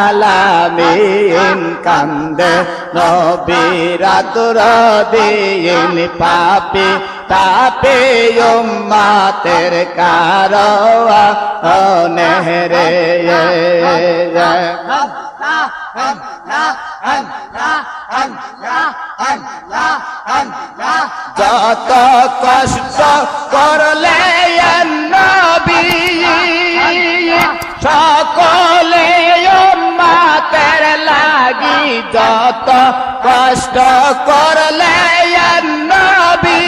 আলামিন কান্দে নবীরাত রদিন পাপি তাপে মাতের কারওয়া নেহরে যত কষ্ট করলে নবী, সকলে মাতের লাগি যত কষ্ট করলে নবী,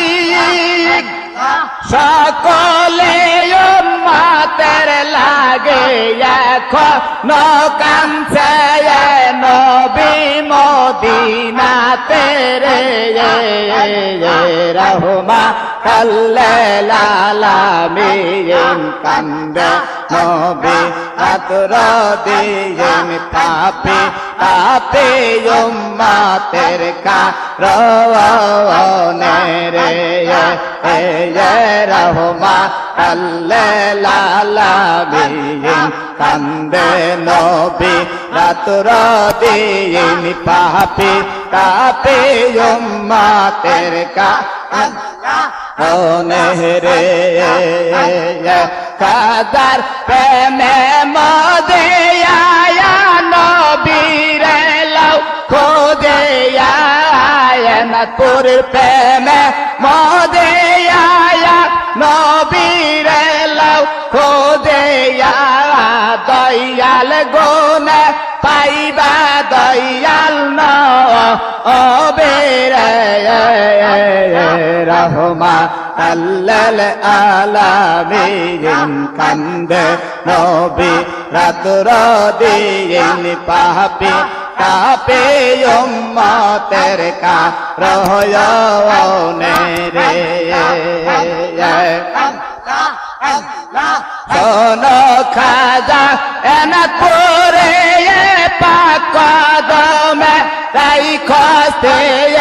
সকলে মাতের লাগে এখন নবী মদিনা তেরে রহমা কাল্লে লালামিন কান্দে নবী আতর দিন পাপে পাপে উম্মাতের কারণে রে এ রহমা কাল্লে লালামিন কান্দে নবী রাতুর দিন পাপে পাপে উম্মাতের কারণে রে কাদার প্রেমে মদে আয়া নবীরে লাউ খোদে আয়া তোর প্রেমে মদে আয়া নবীরে লাউ খোদে দয়াল গোনে পাইবা দয়াল ন। অবেরে রহমা আল্লাল আলামিন কান্দে নবী রাতুর দিন পাপি কাপে উম্মতের কা রহয়নে রে। শোনো খাজা, এনা পরে পাক দমে তাই খস্তে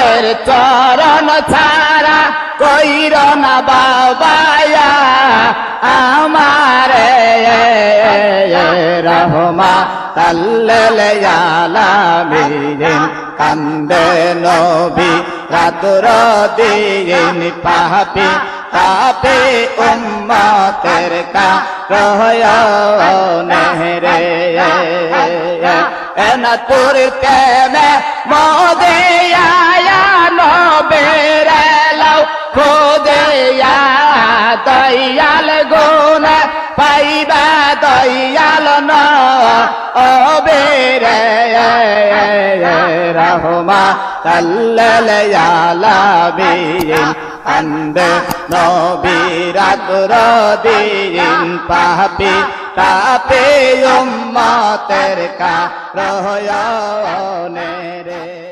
এর চরণ ছাড়া, কইর না বাবায়া আমারে রহমা তাল্লালামিন কান্দে নবী, রাতুর দিন পাপি পাপে উম্মতের কা রহয়নে রে এনা তোর তেমে মদে আয়া নবেরে লাউ খোদে দয়াল গুণ পাইবা দয়াল ন অবেরে রহমা তাল্লালামিন কান্দ নবীরাতুর রদিন পাপি তাপে উম্মতের কা রহয়নে রে।